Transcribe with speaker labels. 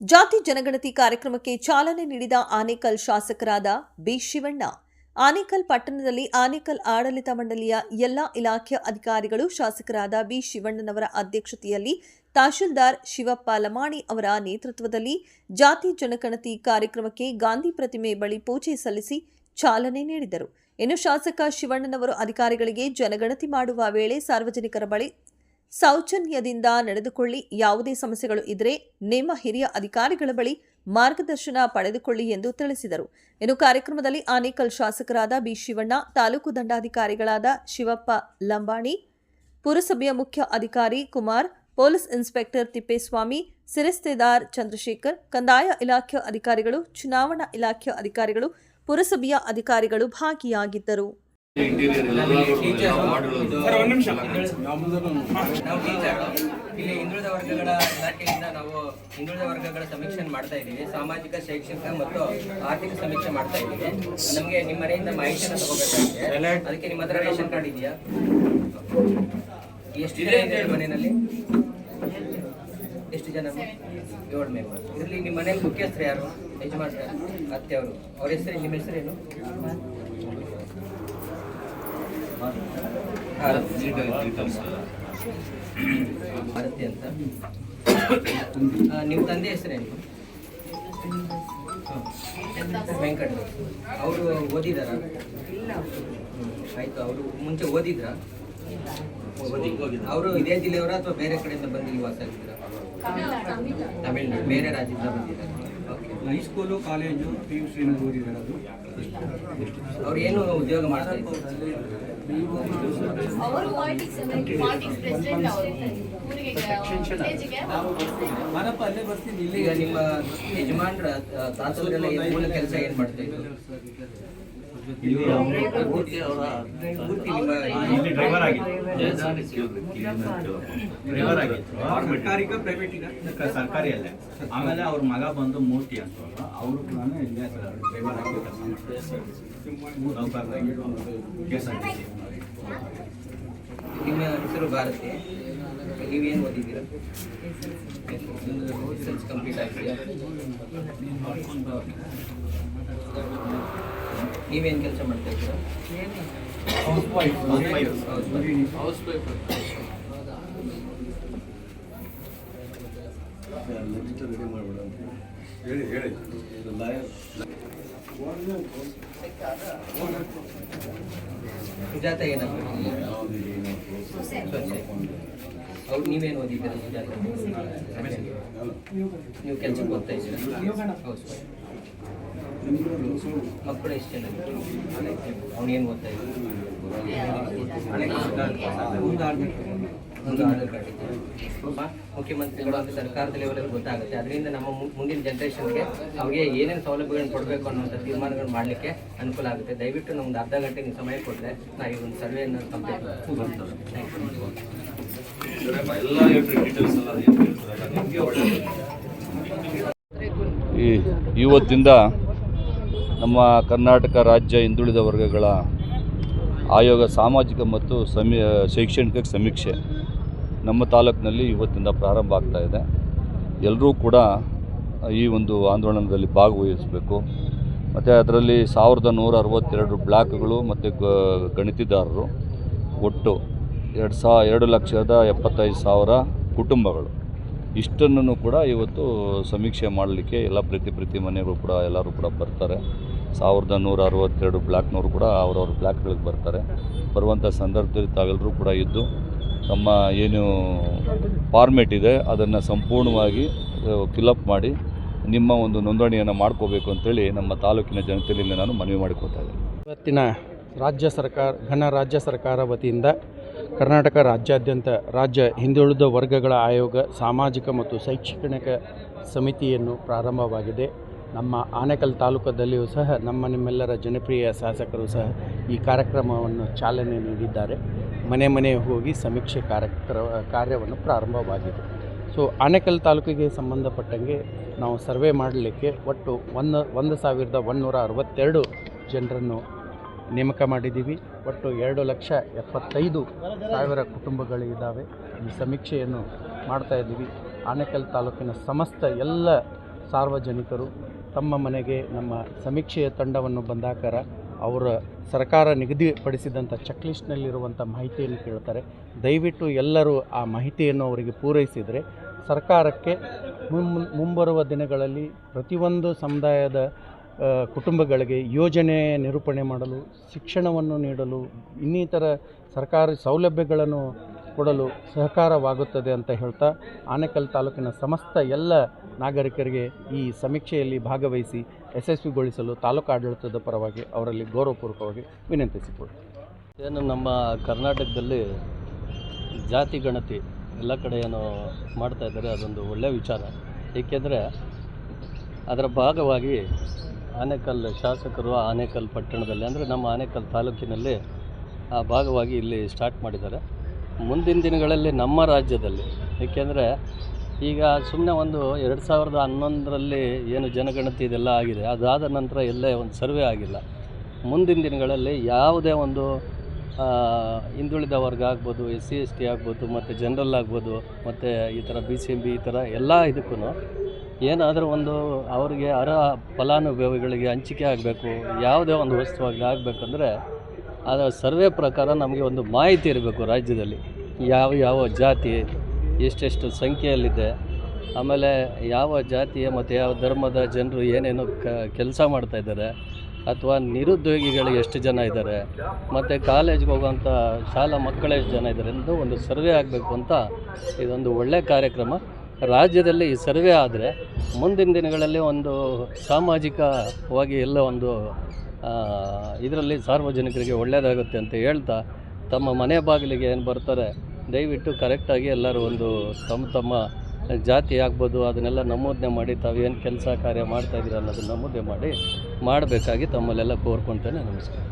Speaker 1: ಜಾತಿ ಜನಗಣತಿ ಕಾರ್ಯಕ್ರಮಕ್ಕೆ ಚಾಲನೆ ನೀಡಿದ ಆನೇಕಲ್ ಶಾಸಕರಾದ ಬಿ ಶಿವಣ್ಣ, ಆನೇಕಲ್ ಪಟ್ಟಣದಲ್ಲಿ ಆನೇಕಲ್ ಆಡಳಿತ ಮಂಡಳಿಯ ಎಲ್ಲಾ ಇಲಾಖೆಯ ಅಧಿಕಾರಿಗಳು ಶಾಸಕರಾದ ಬಿ ಶಿವಣ್ಣನವರ ಅಧ್ಯಕ್ಷತೆಯಲ್ಲಿ ತಹಶೀಲ್ದಾರ್ ಶಿವಪ್ಪ ಲಮಾಣಿ ಅವರ ನೇತೃತ್ವದಲ್ಲಿ ಜಾತಿ ಜನಗಣತಿ ಕಾರ್ಯಕ್ರಮಕ್ಕೆ ಗಾಂಧಿ ಪ್ರತಿಮೆ ಬಳಿ ಪೂಜೆ ಸಲ್ಲಿಸಿ ಚಾಲನೆ ನೀಡಿದರು. ಇನ್ನು ಶಾಸಕ ಶಿವಣ್ಣನವರು ಅಧಿಕಾರಿಗಳಿಗೆ ಜನಗಣತಿ ಮಾಡುವ ವೇಳೆ ಸಾರ್ವಜನಿಕರ ಬಳಿ ಸೌಜನ್ಯದಿಂದ ನಡೆದುಕೊಳ್ಳಿ. ಯಾವುದೇ ಸಮಸ್ಯೆಗಳು ಇದ್ದರೆ ನಿಮ್ಮ ಹಿರಿಯ ಅಧಿಕಾರಿಗಳ ಬಳಿ ಮಾರ್ಗದರ್ಶನ ಪಡೆದುಕೊಳ್ಳಿ ಎಂದು ತಿಳಿಸಿದರು. ಇನ್ನು ಕಾರ್ಯಕ್ರಮದಲ್ಲಿ ಆನೇಕಲ್ ಶಾಸಕರಾದ ಬಿ ಶಿವಣ್ಣ, ತಾಲೂಕು ದಂಡಾಧಿಕಾರಿಗಳಾದ ಶಿವಪ್ಪ ಲಂಬಾಣಿ, ಪುರಸಭೆಯ ಮುಖ್ಯ ಅಧಿಕಾರಿ ಕುಮಾರ್, ಪೊಲೀಸ್ ಇನ್ಸ್ಪೆಕ್ಟರ್ ತಿಪ್ಪೇಸ್ವಾಮಿ, ಸಿರಿಸ್ತೇದಾರ್ ಚಂದ್ರಶೇಖರ್, ಕಂದಾಯ ಇಲಾಖೆಯ ಅಧಿಕಾರಿಗಳು, ಚುನಾವಣಾ ಇಲಾಖೆಯ ಅಧಿಕಾರಿಗಳು, ಪುರಸಭೆಯ ಅಧಿಕಾರಿಗಳು ಭಾಗಿಯಾಗಿದ್ದರು.
Speaker 2: ಸರ್ ಒಂದು ನಿಮಿಷ.
Speaker 3: ನಾವು ಟೀಚರ್ ಇಲ್ಲಿ ಹಿಂದುಳಿದ ವರ್ಗಗಳ ಇಲಾಖೆಯಿಂದ ನಾವು ಹಿಂದುಳಿದ ವರ್ಗಗಳ ಸಮೀಕ್ಷೆ ಮಾಡ್ತಾ ಇದ್ದೀವಿ. ಸಾಮಾಜಿಕ ಶೈಕ್ಷಣಿಕ ಮತ್ತು ಆರ್ಥಿಕ ಸಮೀಕ್ಷೆ ಮಾಡ್ತಾ ಇದ್ದೀವಿ. ನಮಗೆ ನಿಮ್ಮ ಮನೆಯಿಂದ ಮಾಹಿತಿಯನ್ನು ತಗೋಬೇಕಾಗಿದೆ ಅದಕ್ಕೆ ನಿಮ್ಮ ಹತ್ರ ರೇಷನ್ ಕಾರ್ಡ್ ಇದೆಯಾ? ಎಷ್ಟು ಜನ ಇದೆ. ಮನೆಯಲ್ಲಿ? ಎಷ್ಟು ಜನ? ಏಳು ಮೆಂಬರ್ ಇದರಲ್ಲಿ ನಿಮ್ಮ ಮನೆಯಲ್ಲಿ ಮುಖ್ಯಸ್ಥರು ಯಾರು? ಯಜಮಾನ್ರ ಅತ್ತೆ ಅವರು. ಅವ್ರ ಹೆಸರು ನಿಮ್ಮ ಹೆಸರೇನು? ಭಾರತಿ ಅಂತ. ನಿಮ್ಮ ತಂದೆ ಹೆಸರೇನು ವೆಂಕಟ. ಅವರು ಓದಿದಾರ? ಆಯ್ತು ಅವರು ಮುಂಚೆ ಓದಿದ್ರ? ಅವರು ಇದೇ ಜಿಲ್ಲೆಯವರ ಅಥವಾ ಬೇರೆ ಕಡೆಯಿಂದ ಬಂದು ಇಲ್ಲಿ ವಾಸ ಆಗಿದ್ದೀರಾ ತಮಿಳ್ನಾಡು ಬೇರೆ ರಾಜ್ಯದಿಂದ ಬಂದಿದ್ದಾರೆ.
Speaker 2: High school college P U C ಅದು.
Speaker 3: ಅವ್ರು ಏನು ಉದ್ಯೋಗ ಮಾಡ್ತಾ ಇದ್ದಾರೆ?
Speaker 4: ಅವರು
Speaker 3: ನಿಮ್ಮ ಮೂಲ ಕೆಲಸ ಏನ್ ಮಾಡ್ತಾ
Speaker 5: ಇಲ್ಲಿ ಡ್ರೈವರ್ ಆಗಿತ್ತು ಡ್ರೈವರ್ ಕ- ಸರ್ಕಾರಿ ಅಲ್ಲೇ ಆಮೇಲೆ ಅವ್ರ ಮಗ ಬಂದು ಮೂರ್ತಿ ಅಂತ ಅವರು ಕೂಡ ಇಲ್ಲೇ ಡ್ರೈವರ್ ಆಗಿ ಕೆಲಸ ಮಾಡ್ತಾರೆ ನೌಕರರಾಗಿ K S R T C
Speaker 3: ನಿಮ್ಮ ಹೆಸರು ಭಾರತಿ ನೀವೇನು ಓದಿದ್ದೀರಾ ಕಂಪ್ಲೀಟ್ ಆಗಿದೆಯಾ ನೀವೇನು ಕೆಲಸ ಮಾಡ್ತಾ ಇದ್ದೀರಾ? ಹೌಸ್ ವೈಫ್
Speaker 6: ಹೇಳಿ ಹೇಳಿ ಲಾಯರ್
Speaker 3: ಸುಜಾತ ಏನಾಗ್ಬೇಕು ಅವ್ರು ನೀವೇನು ಓದಿದ್ದೀರಾ ಸುಜಾತ? ನೀವು ಕೆಲಸಕ್ಕೆ ಓದ್ತಾ ಇದ್ದೀರಾ? ಹೌಸ್ ವೈಫ್ ಮಕ್ಕಳು ಎಷ್ಟು ಅವನೇನು ಓದ್ತಾ ಇದ್ದೀರಾ ಒಂದು ಇದೆ ಮುಖ್ಯಮಂತ್ರಿಗಳು ಸರ್ಕಾರದ ಲೆವೆಲ್ ಗೊತ್ತಾಗುತ್ತೆ. ಅದರಿಂದ ನಮ್ಮ ಮುಂದಿನ ಜನ್ರೇಷನ್ಗೆ ಅವ್ರಿಗೆ ಏನೇನು ಸೌಲಭ್ಯಗಳನ್ನು ಕೊಡಬೇಕು ಅನ್ನೋಂಥ ತೀರ್ಮಾನಗಳು ಮಾಡಲಿಕ್ಕೆ ಅನುಕೂಲ ಆಗುತ್ತೆ. ದಯವಿಟ್ಟು ನಮ್ದು ಅರ್ಧ ಗಂಟೆ ನೀವು ಸಮಯ ಕೊಟ್ಟರೆ ನಾವು ಈ ಒಂದು ಸರ್ವೆಯನ್ನು ಕಂಪ್ಲೀಟ್.
Speaker 7: ಈ ಇವತ್ತಿಂದ ನಮ್ಮ ಕರ್ನಾಟಕ ರಾಜ್ಯ ಹಿಂದುಳಿದ ವರ್ಗಗಳ ಆಯೋಗ ಸಾಮಾಜಿಕ ಮತ್ತು ಸಮಿ, ಶೈಕ್ಷಣಿಕ ಸಮೀಕ್ಷೆ ನಮ್ಮ ತಾಲೂಕಿನಲ್ಲಿ ಇವತ್ತಿಂದ ಪ್ರಾರಂಭ ಆಗ್ತಾ ಇದೆ. ಎಲ್ಲರೂ ಕೂಡ ಈ ಒಂದು ಆಂದೋಲನದಲ್ಲಿ ಭಾಗವಹಿಸಬೇಕು. ಮತ್ತು ಅದರಲ್ಲಿ ಸಾವಿರದ ನೂರ ಅರವತ್ತೆರಡು ಬ್ಲಾಕ್ಗಳು ಮತ್ತು ಗಣಿತಿದಾರರು ಒಟ್ಟು ಎರಡು ಸಾ, ಎರಡು ಲಕ್ಷದ ಎಪ್ಪತ್ತೈದು ಸಾವಿರ ಕುಟುಂಬಗಳು. ಇಷ್ಟನ್ನು ಕೂಡ ಇವತ್ತು ಸಮೀಕ್ಷೆ ಮಾಡಲಿಕ್ಕೆ ಎಲ್ಲ ಪ್ರತಿ ಪ್ರತಿ ಮನೆಗಳು ಕೂಡ ಎಲ್ಲರೂ ಕೂಡ ಬರ್ತಾರೆ. ಸಾವಿರದ ನೂರ ಅರವತ್ತೆರಡು ಬ್ಲಾಕ್ನವರು ಕೂಡ ಅವರವ್ರ ಬ್ಲಾಕ್ಗಳಿಗೆ ಬರ್ತಾರೆ. ಬರುವಂಥ ಸಂದರ್ಭದಲ್ಲಿ ತಾವೆಲ್ಲರೂ ಕೂಡ ಇದ್ದು ತಮ್ಮ ಏನು ಫಾರ್ಮೇಟ್ ಇದೆ, ಅದನ್ನು ಸಂಪೂರ್ಣವಾಗಿ ಫಿಲಪ್ ಮಾಡಿ, ನಿಮ್ಮ ಒಂದು ನೋಂದಣಿಯನ್ನು ಮಾಡ್ಕೋಬೇಕು ಅಂತೇಳಿ ನಮ್ಮ ತಾಲೂಕಿನ ಜನತೆಯಲ್ಲಿ ನಾನು ಮನವಿ ಮಾಡಿಕೊಳ್ತಾ ಇದ್ದೇನೆ.
Speaker 8: ಇವತ್ತಿನ ರಾಜ್ಯ ಸರ್ಕಾರ, ಘನ ರಾಜ್ಯ ಸರ್ಕಾರ ವತಿಯಿಂದ ಕರ್ನಾಟಕ ರಾಜ್ಯಾದ್ಯಂತ ರಾಜ್ಯ ಹಿಂದುಳಿದ ವರ್ಗಗಳ ಆಯೋಗ, ಸಾಮಾಜಿಕ ಮತ್ತು ಶೈಕ್ಷಣಿಕ ಸಮಿತಿಯನ್ನು ಪ್ರಾರಂಭವಾಗಿದೆ. ನಮ್ಮ ಆನೇಕಲ್ ತಾಲೂಕದಲ್ಲಿಯೂ ಸಹ ನಮ್ಮ ನಿಮ್ಮೆಲ್ಲರ ಜನಪ್ರಿಯ ಶಾಸಕರು ಸಹ ಈ ಕಾರ್ಯಕ್ರಮವನ್ನು ಚಾಲನೆ ನೀಡಿದ್ದಾರೆ. ಮನೆ ಮನೆ ಹೋಗಿ ಸಮೀಕ್ಷೆ ಕಾರ್ಯಕ್ರ, ಕಾರ್ಯವನ್ನು ಪ್ರಾರಂಭವಾಗಿದೆ. ಸೊ ಆನೇಕಲ್ ತಾಲೂಕಿಗೆ ಸಂಬಂಧಪಟ್ಟಂಗೆ ನಾವು ಸರ್ವೆ ಮಾಡಲಿಕ್ಕೆ ಒಟ್ಟು ಒಂದು ಒಂದು ಸಾವಿರದ ಒಂದುನೂರ ಅರವತ್ತೆರಡು ಜನರನ್ನು ನೇಮಕ ಮಾಡಿದ್ದೀವಿ. ಒಟ್ಟು ಎರಡು ಲಕ್ಷ ಎಪ್ಪತ್ತೈದು ಸಾವಿರ ಕುಟುಂಬಗಳಿದ್ದಾವೆ. ಈ ಸಮೀಕ್ಷೆಯನ್ನು ಮಾಡ್ತಾ ಇದ್ದೀವಿ. ಆನೇಕಲ್ ತಾಲೂಕಿನ ಸಮಸ್ತ ಎಲ್ಲ ಸಾರ್ವಜನಿಕರು ತಮ್ಮ ಮನೆಗೆ ನಮ್ಮ ಸಮೀಕ್ಷೆಯ ತಂಡವನ್ನು ಬಂದಾಕಾರ ಅವರ ಸರ್ಕಾರ ನಿಗದಿಪಡಿಸಿದಂಥ ಚೆಕ್ಲಿಸ್ಟ್ನಲ್ಲಿರುವಂಥ ಮಾಹಿತಿಯನ್ನು ಕೇಳ್ತಾರೆ. ದಯವಿಟ್ಟು ಎಲ್ಲರೂ ಆ ಮಾಹಿತಿಯನ್ನು ಅವರಿಗೆ ಪೂರೈಸಿದರೆ ಸರ್ಕಾರಕ್ಕೆ ಮುಂಬರುವ ದಿನಗಳಲ್ಲಿ ಪ್ರತಿಯೊಂದು ಸಮುದಾಯದ ಕುಟುಂಬಗಳಿಗೆ ಯೋಜನೆ ನಿರೂಪಣೆ ಮಾಡಲು, ಶಿಕ್ಷಣವನ್ನು ನೀಡಲು ಇನ್ನಿತರ ಸರ್ಕಾರಿ ಸೌಲಭ್ಯಗಳನ್ನು ಕೊಡಲು ಸಹಕಾರವಾಗುತ್ತದೆ ಅಂತ ಹೇಳ್ತಾ ಆನೇಕಲ್ ತಾಲೂಕಿನ ಸಮಸ್ತ ಎಲ್ಲ ನಾಗರಿಕರಿಗೆ ಈ ಸಮೀಕ್ಷೆಯಲ್ಲಿ ಭಾಗವಹಿಸಿ ಯಶಸ್ವಿಗೊಳಿಸಲು ತಾಲೂಕು ಆಡಳಿತದ ಪರವಾಗಿ ಅವರಲ್ಲಿ ಗೌರವಪೂರ್ವಕವಾಗಿ ವಿನಂತಿಸಿಕೊಳ್ಳಿ.
Speaker 9: ಏನು ನಮ್ಮ ಕರ್ನಾಟಕದಲ್ಲಿ ಜಾತಿ ಗಣತಿ ಎಲ್ಲ ಕಡೆ ಏನು ಮಾಡ್ತಾ ಇದ್ದಾರೆ, ಅದೊಂದು ಒಳ್ಳೆಯ ವಿಚಾರ. ಏಕೆಂದರೆ ಅದರ ಭಾಗವಾಗಿ ಆನೇಕಲ್ ಶಾಸಕರು ಆನೇಕಲ್ ಪಟ್ಟಣದಲ್ಲಿ, ಅಂದರೆ ನಮ್ಮ ಆನೇಕಲ್ ತಾಲೂಕಿನಲ್ಲಿ ಆ ಭಾಗವಾಗಿ ಇಲ್ಲಿ ಸ್ಟಾರ್ಟ್ ಮಾಡಿದ್ದಾರೆ. ಮುಂದಿನ ದಿನಗಳಲ್ಲಿ ನಮ್ಮ ರಾಜ್ಯದಲ್ಲಿ. ಏಕೆಂದರೆ ಈಗ ಸುಮ್ಮನೆ ಒಂದು ಎರಡು ಸಾವಿರದ ಹನ್ನೊಂದರಲ್ಲಿ ಏನು ಜನಗಣತಿ ಇದೆಲ್ಲ ಆಗಿದೆ, ಅದಾದ ನಂತರ ಎಲ್ಲೇ ಒಂದು ಸರ್ವೆ ಆಗಿಲ್ಲ. ಮುಂದಿನ ದಿನಗಳಲ್ಲಿ ಯಾವುದೇ ಒಂದು ಹಿಂದುಳಿದ ವರ್ಗ ಆಗ್ಬೋದು ಎಸ್ ಸಿ ಎಸ್ ಟಿ ಆಗ್ಬೋದು, ಮತ್ತು ಜನರಲ್ ಆಗ್ಬೋದು, ಮತ್ತು ಈ ಥರ ಬಿ ಸಿ ಎಂ ಬಿ, ಈ ಥರ ಎಲ್ಲ ಇದಕ್ಕೂ ಏನಾದರೂ ಒಂದು ಅವರಿಗೆ ಅರ್ಹ ಫಲಾನುಭವಿಗಳಿಗೆ ಹಂಚಿಕೆ ಆಗಬೇಕು, ಯಾವುದೇ ಒಂದು ವಸ್ತುವಾಗಿ ಆಗಬೇಕಂದ್ರೆ ಅದರ ಸರ್ವೆ ಪ್ರಕಾರ ನಮಗೆ ಒಂದು ಮಾಹಿತಿ ಇರಬೇಕು ರಾಜ್ಯದಲ್ಲಿ. ಯಾವ ಯಾವ ಜಾತಿ, ಎಷ್ಟೆಷ್ಟು ಸಂಖ್ಯೆಯಲ್ಲಿದೆ, ಆಮೇಲೆ ಯಾವ ಜಾತಿಯ ಮತ್ತು ಯಾವ ಧರ್ಮದ ಜನರು ಏನೇನು ಕೆಲಸ ಮಾಡ್ತಾಯಿದ್ದಾರೆ ಅಥವಾ ನಿರುದ್ಯೋಗಿಗಳು ಎಷ್ಟು ಜನ ಇದ್ದಾರೆ, ಮತ್ತು ಕಾಲೇಜ್ಗೆ ಹೋಗುವಂಥ ಶಾಲಾ ಮಕ್ಕಳು ಎಷ್ಟು ಜನ ಇದ್ದಾರೆ ಎಂದು ಒಂದು ಸರ್ವೆ ಆಗಬೇಕು ಅಂತ ಇದೊಂದು ಒಳ್ಳೆಯ ಕಾರ್ಯಕ್ರಮ. ರಾಜ್ಯದಲ್ಲಿ ಈ ಸರ್ವೆ ಆದರೆ ಮುಂದಿನ ದಿನಗಳಲ್ಲಿ ಒಂದು ಸಾಮಾಜಿಕವಾಗಿ ಎಲ್ಲ ಒಂದು ಇದರಲ್ಲಿ ಸಾರ್ವಜನಿಕರಿಗೆ ಒಳ್ಳೆಯದಾಗುತ್ತೆ ಅಂತ ಹೇಳ್ತಾ ತಮ್ಮ ಮನೆ ಬಾಗಿಲಿಗೆ ಏನು ಬರ್ತಾರೆ, ದಯವಿಟ್ಟು ಕರೆಕ್ಟಾಗಿ ಎಲ್ಲರೂ ಒಂದು ತಮ್ಮ ತಮ್ಮ ಜಾತಿ ಆಗ್ಬೋದು, ಅದನ್ನೆಲ್ಲ ನಮೂದನೆ ಮಾಡಿ ತಾವೇನು ಕೆಲಸ ಕಾರ್ಯ ಮಾಡ್ತಾಯಿದ್ದೀರ ಅನ್ನೋದನ್ನು ನಮೂದನೆ ಮಾಡಿ, ಮಾಡಬೇಕಾಗಿ ತಮ್ಮಲ್ಲೆಲ್ಲ ಕೋರ್ಕೊಳ್ತೇನೆ ನಮಸ್ಕಾರ.